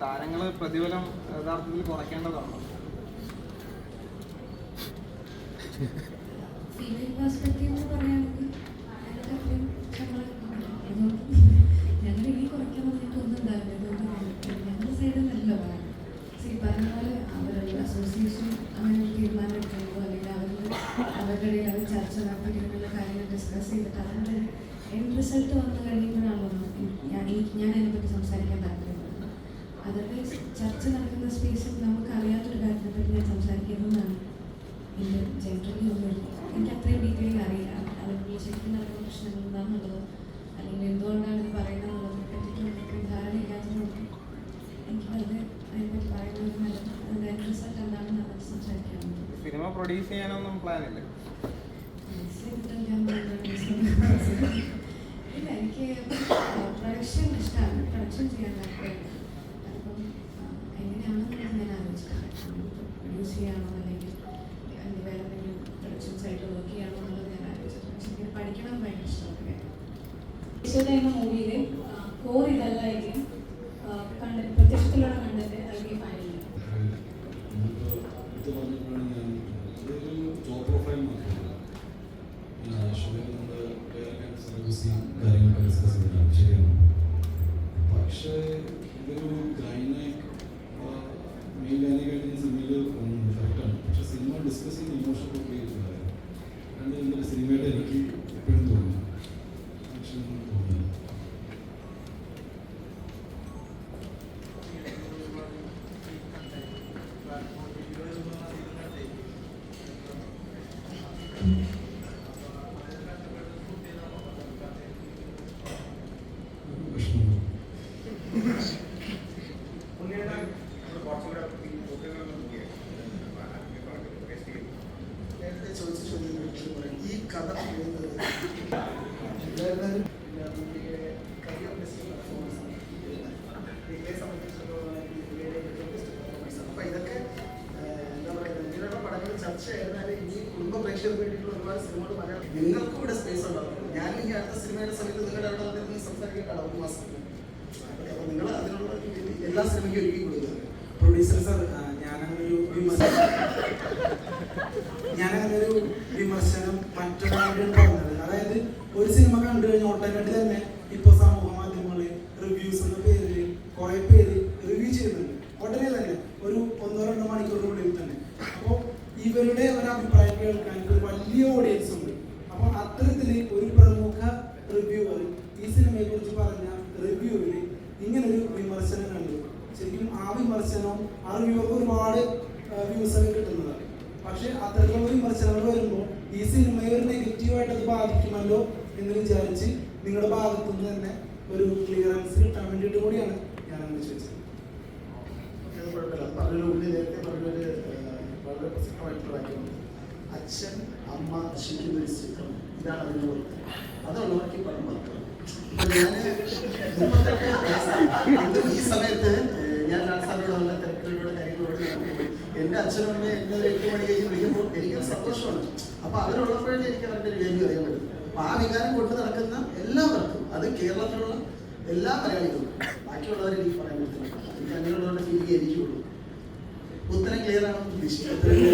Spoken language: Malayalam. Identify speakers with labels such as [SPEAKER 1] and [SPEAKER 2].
[SPEAKER 1] താരങ്ങൾ പ്രതിഫലം യഥാർത്ഥത്തിൽ കുറയ്ക്കേണ്ടതാണോ.
[SPEAKER 2] ഡിസ്കസ് ചെയ്തിട്ട് അതിന്റെ എൻഡ് റിസൾട്ട് വന്നു കഴിയുമ്പോഴാണ് ഞാൻ ഞാൻ അതിനെപ്പറ്റി സംസാരിക്കാൻ താല്പര്യപ്പെടുന്നത് അവരുടെ ചർച്ച നടക്കുന്ന സ്പേസിൽ നമുക്ക് അറിയാത്തൊരു കാര്യത്തെ പറ്റി ഞാൻ സംസാരിക്കുന്നതാണ്. എന്റെ ജനറലി ഒന്നും എനിക്ക് അത്രയും ഡീറ്റെയിൽ അറിയില്ല. അല്ലെങ്കിൽ ശരിക്കും നടക്കുന്ന പ്രശ്നങ്ങൾ എന്താണെന്നുള്ളതോ അല്ലെങ്കിൽ എന്തുകൊണ്ടാണ് ഇത് പറയുന്നത് എന്നുള്ളതിനെ പറ്റിയിട്ടും എനിക്ക് ധാരണയില്ലാത്തതുകൊണ്ട് എനിക്ക് വെറുതെ അതിനെപ്പറ്റി പറയുന്നത് നല്ലത് അതിന്റെ റിസൾട്ട് എന്താണെന്ന് നമ്മൾ സംസാരിക്കാൻ
[SPEAKER 1] സിനിമ പ്രൊഡ്യൂസ് ചെയ്യാനൊന്നും പ്ലാൻ
[SPEAKER 3] യശോദ എന്ന മൂവിയിലെ കോർ ഇതല്ലായിരിക്കും കണ്ടന്റ് പ്രത്യക്ഷത്തിലുള്ള കണ്ടന്റ് അല്ലെങ്കിൽ
[SPEAKER 4] ശരിയാണ്. പക്ഷേ ഇതൊരു ഗൈനക് മെയിൻ ഗൈനക്കായിട്ട് സിനിമയിൽ കറക്റ്റാണ് പക്ഷെ സിനിമ ഡിസ്കസ് ചെയ്യുന്ന ഇമോഷൻ ഒക്കെ എന്റെ സിനിമയായിട്ട് എനിക്ക്
[SPEAKER 5] നിങ്ങൾക്കും ഇവിടെ സ്പേസ് ഉണ്ടാവും ഞാൻ ഈ അടുത്ത സിനിമയുടെ സമയത്ത് നിങ്ങളുടെ അവിടെ വന്നിരുന്ന് സംസാരിക്കേണ്ട ഒരു മാസം നിങ്ങൾ അതിനുള്ള എല്ലാ സിനിമയ്ക്കും ഒരുക്കി കൊടുക്കുക
[SPEAKER 6] പ്രൊഡ്യൂസർ സാർ ഞാനങ്ങനെ ഒരു വിമർശനം ഞാനങ്ങനൊരു വിമർശനം മറ്റൊരാളുടെ പറഞ്ഞത്. അതായത് ഒരു സിനിമ കണ്ടു കഴിഞ്ഞാൽ ഓട്ടോമാറ്റിക് തന്നെ ഇപ്പൊ സമൂഹ മാധ്യമങ്ങളിൽ റിവ്യൂസ് എന്ന പേരിൽ കുറെ പേര് റിവ്യൂ ചെയ്യുന്നുണ്ട്. ഉടനെ തന്നെ ഒരു ഒന്നോ രണ്ടോ മണിക്കൂറിനുള്ളിൽ തന്നെ. അപ്പോൾ ഇവരുടെ ഒരു അഭിപ്രായം കേൾക്കാൻ ഒരു വലിയ ഓഡിയൻസ് ഉണ്ട്. അപ്പോൾ അത്തരത്തിൽ ഒരു പ്രമുഖ റിവ്യൂവർ ഈ സിനിമയെ കുറിച്ച് പറഞ്ഞ റിവ്യൂവിൽ ഇങ്ങനൊരു വിമർശനം ശരിക്കും ആ വിമർശനവും ആ റിവ്യൂക്ക് ഒരുപാട് വ്യൂസ് ഒക്കെ കിട്ടുന്നതാണ് പക്ഷെ അത്തരത്തിലുള്ള വിമർശനങ്ങൾ വരുമ്പോൾ ഈ സിനിമയെ ഒരു നെഗറ്റീവായിട്ട് അത് ബാധിക്കുമല്ലോ എന്ന് വിചാരിച്ച് നിങ്ങളുടെ ഭാഗത്തു നിന്ന് തന്നെ ഒരു ക്ലിയറൻസ് കിട്ടാൻ വേണ്ടിയിട്ട് കൂടിയാണ് ഞാൻ അങ്ങനെ ചോദിച്ചത്.
[SPEAKER 5] അച്ഛൻ അമ്മ ശരിക്കും ഒരു ചിത്രം. ഇതാണ് അതിന്റെ അതുള്ളവർക്ക്. എന്നിട്ടും ഈ സമയത്ത് എന്റെ അച്ഛനും അമ്മയും എന്നെ ഒരു എട്ട് മണി കഴിഞ്ഞ് വിളിക്കുമ്പോൾ എനിക്കൊരു സന്തോഷമാണ്. അപ്പൊ അവരുള്ളപ്പോഴേ എനിക്ക് അവരുടെ ഒരു വേദി അറിയാൻ പറ്റും. അപ്പൊ ആ വികാരം കൊണ്ട് നടക്കുന്ന എല്ലാവർക്കും അത് കേരളത്തിലുള്ള എല്ലാ മലയാളികളും ബാക്കിയുള്ളവരെ എനിക്ക് പറയാൻ പറ്റില്ല എനിക്ക് അങ്ങനെയുള്ളവരുടെ ഫീൽ എനിക്കുള്ളൂ ഉത്തരം ക്ലിയർ ആണെന്ന് പ്രതീക്ഷിക്കുന്നു